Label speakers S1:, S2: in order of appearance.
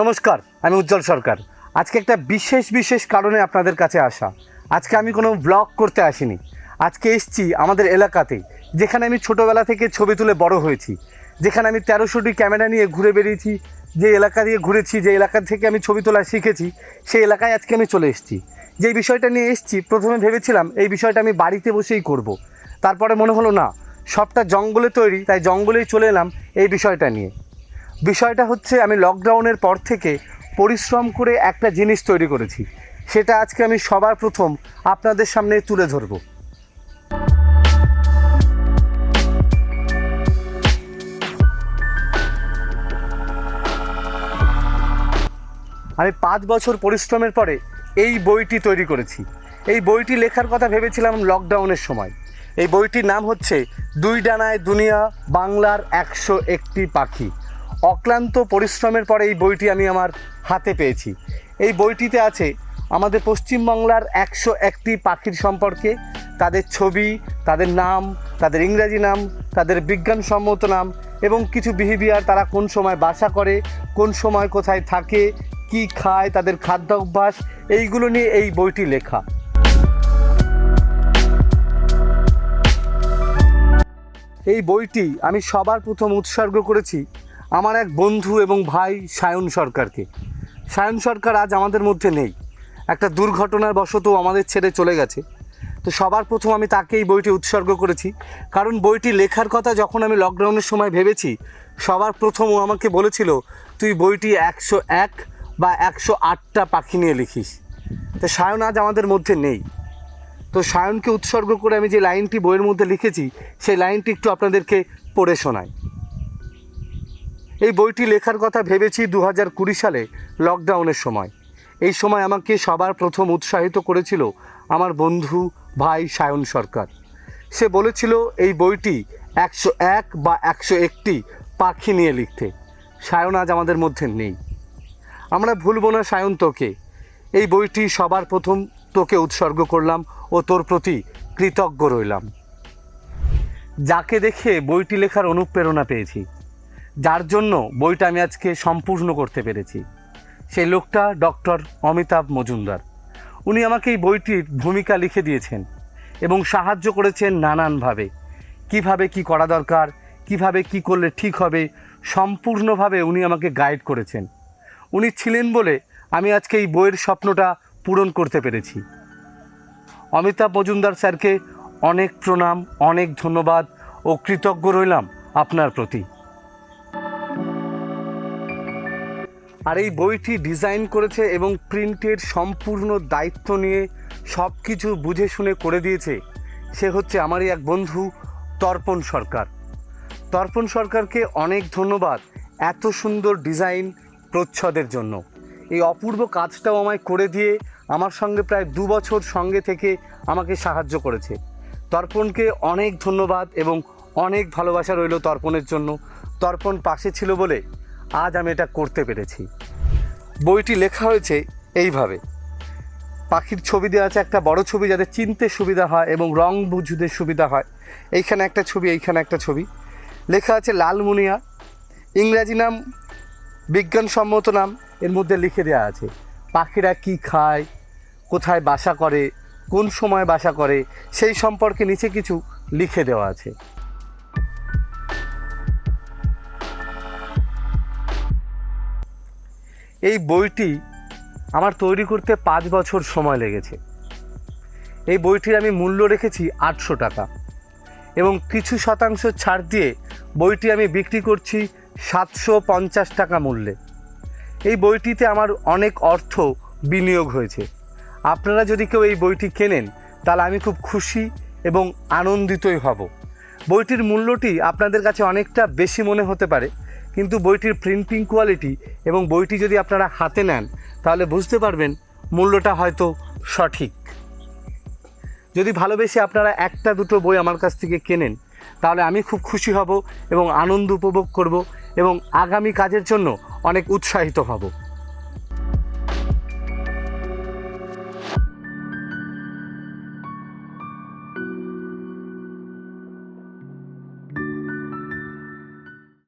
S1: নমস্কার, আমি উজ্জ্বল সরকার। আজকে একটা বিশেষ বিশেষ কারণে আপনাদের কাছে আসা। আজকে আমি কোনো ব্লগ করতে আসিনি। আজকে এসছি আমাদের এলাকাতে, যেখানে আমি ছোটোবেলা থেকে ছবি তুলে বড় হয়েছি। যেখানে আমি তেরোশোটি ক্যামেরা নিয়ে ঘুরে বেরিয়েছি যে এলাকা দিয়ে ঘুরেছি, যে এলাকা থেকে আমি ছবি তোলা শিখেছি, সেই এলাকায় আজকে আমি চলে এসেছি। যেই বিষয়টা নিয়ে এসেছি, প্রথমে ভেবেছিলাম এই বিষয়টা আমি বাড়িতে বসেই করব। তারপরে মনে হলো, না, সবটা জঙ্গলে তৈরি, তাই জঙ্গলেই চলে এলাম এই বিষয়টা নিয়ে। বিষয়টা হচ্ছে আমি লকডাউনের পর থেকে পরিশ্রম করে একটা জিনিস তৈরি করেছি। সেটা আজকে আমি সবার প্রথম আপনাদের সামনে তুলে ধরব। আমি পাঁচ বছর পরিশ্রমের পরে এই বইটি তৈরি করেছি। এই বইটি লেখার কথা ভেবেছিলাম লকডাউনের সময়। এই বইটির নাম হচ্ছে দুই ডানায় দুনিয়া, বাংলার একশো একটি পাখি। অক্লান্ত পরিশ্রমের পরে এই বইটি আমি আমার হাতে পেয়েছি। এই বইটিতে আছে, আমাদের পশ্চিমবাংলার একশো একটি পাখির সম্পর্কে, তাদের ছবি, তাদের নাম, তাদের ইংরাজি নাম, তাদের বিজ্ঞানসম্মত নাম এবং কিছু বিহেভিয়ার তারা কোন সময় বাসা করে, কোন সময় কোথায় থাকে, কি খায়, তাদের খাদ্য অভ্যাস, এইগুলো নিয়ে এই বইটি লেখা। এই বইটি আমি সবার প্রথম উৎসর্গ করেছি আমার এক বন্ধু এবং ভাই সায়ন সরকারকে। সায়ন সরকার আজ আমাদের মধ্যে নেই। একটা দুর্ঘটনার বশত আমাদের ছেড়ে চলে গেছে। তো সবার প্রথম আমি তাকে এই বইটি উৎসর্গ করেছি। কারণ বইটি লেখার কথা যখন আমি লকডাউনের সময় ভেবেছি, সবার প্রথম ও আমাকে বলেছিল, তুই বইটি একশো এক বা একশো আটটা পাখি নিয়ে লিখিস। তো সায়ন আজ আমাদের মধ্যে নেই। তো সায়নকে উৎসর্গ করে আমি যে লাইনটি বইয়ের মধ্যে লিখেছি, সেই লাইনটি একটু আপনাদেরকে পড়ে শোনাই। এই বইটি লেখার কথা ভেবেছি দু হাজার কুড়ি সালে লকডাউনের সময়। এই সময় আমাকে সবার প্রথম উৎসাহিত করেছিল আমার বন্ধু ভাই সায়ন সরকার। সে বলেছিল, এই বইটি একশো এক বা একশো একটি পাখি নিয়ে লিখতে। সায়ন আজ আমাদের মধ্যে নেই। আমরা ভুলব না সায়ন তোকে। এই বইটি সবার প্রথম তোকে উৎসর্গ করলাম ও তোর প্রতি কৃতজ্ঞ রইলাম। যাকে দেখে বইটি লেখার অনুপ্রেরণা পেয়েছি। যার জন্য বইটা আমি আজকে সম্পূর্ণ করতে পেরেছি। সেই লোকটা ডক্টর অমিতাভ মজুমদার। উনি আমাকে এই বইটির ভূমিকা লিখে দিয়েছেন এবং সাহায্য করেছেন নানানভাবে। কীভাবে কি করা দরকার, কীভাবে কি করলে ঠিক হবে, সম্পূর্ণভাবে উনি আমাকে গাইড করেছেন। উনি ছিলেন বলে আমি আজকে এই বইয়ের স্বপ্নটা পূরণ করতে পেরেছি। অমিতাভ মজুমদার স্যারকে অনেক প্রণাম, অনেক ধন্যবাদ ও কৃতজ্ঞ রইলাম আপনার প্রতি। আর এই বইটি ডিজাইন করেছে এবং প্রিন্টের সম্পূর্ণ দায়িত্ব নিয়ে সব কিছু বুঝে শুনে করে দিয়েছে। সে হচ্ছে আমারই এক বন্ধু, তর্পণ সরকার। তর্পণ সরকারকে অনেক ধন্যবাদ এত সুন্দর ডিজাইন প্রচ্ছদের জন্য। এই অপূর্ব কাজটাও আমায় করে দিয়ে আমার সঙ্গে প্রায় দু বছর সঙ্গে থেকে আমাকে সাহায্য করেছে। তর্পণকে অনেক ধন্যবাদ এবং অনেক ভালোবাসা রইল তর্পণের জন্য। তর্পণ পাশে ছিল বলে আজ আমি এটা করতে পেরেছি। বইটি লেখা হয়েছে এইভাবে। পাখির ছবি দেওয়া আছে, একটা বড় ছবি যাতে চিনতে সুবিধা হয় এবং রং বুঝতে সুবিধা হয়। এইখানে একটা ছবি, এইখানে একটা ছবি। লেখা আছে লালমুনিয়া। ইংরাজি নাম, বিজ্ঞানসম্মত নাম, এর মধ্যে লিখে দেওয়া আছে, পাখিরা কি খায়, কোথায় বাসা করে, কোন সময় বাসা করে, সেই সম্পর্কে নিচে কিছু লিখে দেওয়া আছে। এই বইটি আমার তৈরি করতে পাঁচ বছর সময় লেগেছে। এই বইটির আমি মূল্য রেখেছি আটশো টাকা এবং কিছু শতাংশ ছাড় দিয়ে বইটি আমি বিক্রি করছি সাতশো পঞ্চাশ টাকা মূল্যে। এই বইটিতে আমার অনেক অর্থ বিনিয়োগ হয়েছে। আপনারা যদি কেউ এই বইটি কেনেন, তাহলে আমি খুব খুশি এবং আনন্দিতই হব। বইটির মূল্যটি আপনাদের কাছে অনেকটা বেশি মনে হতে পারে। কিন্তু বইটির প্রিন্টিং কোয়ালিটি এবং বইটি যদি আপনারা হাতে নেন, তাহলে বুঝতে পারবেন মূল্যটা হয়তো সঠিক। যদি ভালোবেসে আপনারা একটা দুটো বই আমার কাছ থেকে কেনেন, তাহলে আমি খুব খুশি হব এবং আনন্দ উপভোগ করব এবং আগামী কাজের জন্য অনেক উৎসাহিত হব।